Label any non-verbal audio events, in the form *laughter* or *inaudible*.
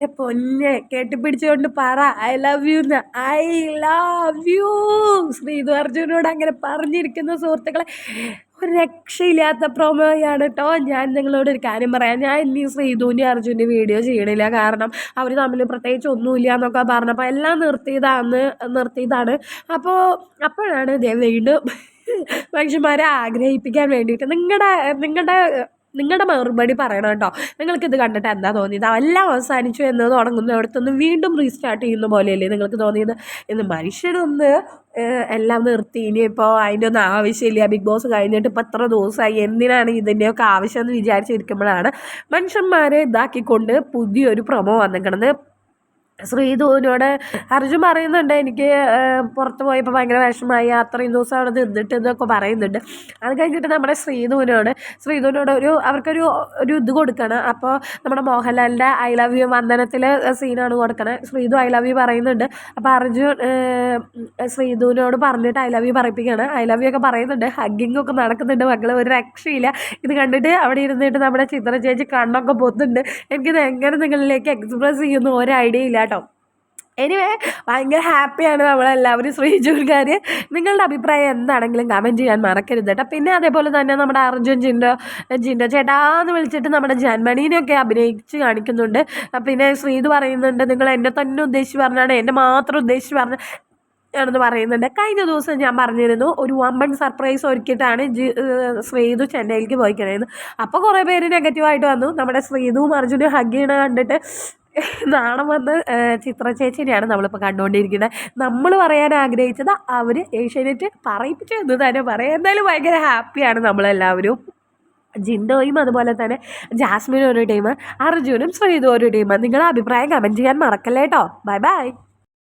പൊന്നെ കെട്ടിപ്പിടിച്ചുകൊണ്ട് പറ. ഐ ലവ് യു എന്ന് ഐ ലവ് യു ശ്രീധു അർജുനോട് അങ്ങനെ പറഞ്ഞിരിക്കുന്ന സുഹൃത്തുക്കളെ ഒരു രക്ഷയില്ലാത്ത പ്രൊമോയാണ് കേട്ടോ ഞാൻ നിങ്ങളോട് ഒരു കാര്യം പറയാം. ഞാൻ ഇനി ശ്രീധുവിന്റെ അർജുന്റെ വീഡിയോ ചെയ്യണില്ല. കാരണം അവർ തമ്മിൽ പ്രത്യേകിച്ച് ഒന്നുമില്ല എന്നൊക്കെ പറഞ്ഞപ്പോൾ എല്ലാം നിർത്തിയതാണ് നിർത്തിയതാണ്. അപ്പോൾ അപ്പോഴാണ് ഇതേ വീണ്ടും മനുഷ്യന്മാരെ ആഗ്രഹിപ്പിക്കാൻ വേണ്ടിയിട്ട് നിങ്ങളുടെ നിങ്ങളുടെ നിങ്ങളുടെ മറുപടി പറയണം കേട്ടോ. നിങ്ങൾക്കിത് കണ്ടിട്ട് എന്താ തോന്നിയത്? എല്ലാം അവസാനിച്ചു എന്ന് തുടങ്ങുന്നിടത്തുനിന്ന് വീണ്ടും റീസ്റ്റാർട്ട് ചെയ്യുന്ന പോലെയല്ലേ നിങ്ങൾക്ക് തോന്നിയത്? ഇന്ന് മനുഷ്യരൊന്ന് എല്ലാം നിർത്തി. ഇനിയിപ്പോൾ അതിന്റെ ഒന്നും ആവശ്യമില്ല. ബിഗ് ബോസ് കഴിഞ്ഞിട്ട് ഇപ്പോൾ എത്ര ദിവസമായി? എന്തിനാണ് ഇതിന്റെയൊക്കെ ആവശ്യം എന്ന് വിചാരിച്ചിരിക്കുമ്പോഴാണ് മനുഷ്യന്മാരെ ഇതാക്കിക്കൊണ്ട് പുതിയൊരു പ്രൊമോ വന്നിരിക്കണത് ശ്രീധുവിനോട് അർജുൻ പറയുന്നുണ്ട് എനിക്ക് പുറത്ത് പോയപ്പോൾ ഭയങ്കര വിഷമമായി അത്രയും ദിവസം അവിടെ നിന്നിട്ട് എന്നൊക്കെ പറയുന്നുണ്ട്. അത് കഴിഞ്ഞിട്ട് നമ്മുടെ ശ്രീധുവിനോട് ശ്രീധുവിനോട് ഒരു അവർക്കൊരു ഒരു ഇത് കൊടുക്കണം. അപ്പോൾ നമ്മുടെ മോഹൻലാലിന്റെ ഐ ലവ് യു വന്ദനത്തിൽ സീനാണ് കൊടുക്കണത് ശ്രീധു ഐ ലവ് യു പറയുന്നുണ്ട്. അപ്പോൾ അർജുൻ ശ്രീധുവിനോട് പറഞ്ഞിട്ട് ഐ ലവ് യു പറയിപ്പിക്കുകയാണ്. ഐ ലവ് യു ഒക്കെ പറയുന്നുണ്ട്. ഹഗ്ഗിങ് ഒക്കെ നടക്കുന്നുണ്ട്. മക്കൾ ഒരു രക്ഷയില്ല. ഇത് കണ്ടിട്ട് അവിടെ ഇരുന്നിട്ട് നമ്മുടെ ചിത്ര ചേച്ചി കണ്ണൊക്കെ പൊത്തുന്നുണ്ട്. എനിക്കിത് എങ്ങനെ നിങ്ങളിലേക്ക് എക്സ്പ്രസ് ചെയ്യുന്നു? ഒരു ഐഡിയ ഇല്ല. കേട്ടോ. എനിവേ ഭയങ്കര ഹാപ്പിയാണ് നമ്മളെല്ലാവരും. ശ്രീജൂർക്കാർ നിങ്ങളുടെ അഭിപ്രായം എന്താണെങ്കിലും കമന്റ് ചെയ്യാൻ മറക്കരുത് കേട്ടോ. പിന്നെ അതേപോലെ തന്നെ നമ്മുടെ അർജുൻ ജിൻഡോ ജിൻഡോ ചേട്ടാന്ന് വിളിച്ചിട്ട് നമ്മുടെ ജന്മണീനെയൊക്കെ അഭിനയിച്ച് കാണിക്കുന്നുണ്ട്. പിന്നെ ശ്രീത് പറയുന്നുണ്ട് നിങ്ങൾ എന്നെ തന്നെ ഉദ്ദേശിച്ച് പറഞ്ഞാണ് എന്നെ മാത്രം ഉദ്ദേശിച്ച് പറഞ്ഞ ആണെന്ന് പറയുന്നുണ്ട്. കഴിഞ്ഞ ദിവസം ഞാൻ പറഞ്ഞിരുന്നു ഒരു വമ്പൻ സർപ്രൈസ് ഒരുക്കിയിട്ടാണ് ജി ശ്രീതു ചെന്നൈയിലേക്ക് പോയിക്കണേന്ന് അപ്പോൾ കുറേ പേര് നെഗറ്റീവായിട്ട് വന്നു. നമ്മുടെ ശ്രീതുവും അർജുനും ഹഗ് കണ്ടിട്ട് *laughs* നാണം വന്ന് ചിത്ര ചേച്ചിനെയാണ് നമ്മളിപ്പോൾ കണ്ടുകൊണ്ടിരിക്കുന്നത് നമ്മൾ പറയാൻ ആഗ്രഹിച്ചത് അവർ ഏഷ്യാനെറ്റ് പറയിപ്പിച്ചു എന്ന് തന്നെ പറയാം. എന്തായാലും ഭയങ്കര ഹാപ്പിയാണ് നമ്മളെല്ലാവരും. ജിൻഡോയും അതുപോലെ തന്നെ ജാസ്മിനും ഒരു ടീം അർജുനും ശ്രീതും ഒരു ടീം നിങ്ങളുടെ അഭിപ്രായം കമന്റ് ചെയ്യാൻ മറക്കല്ലേട്ടോ ബൈ ബൈ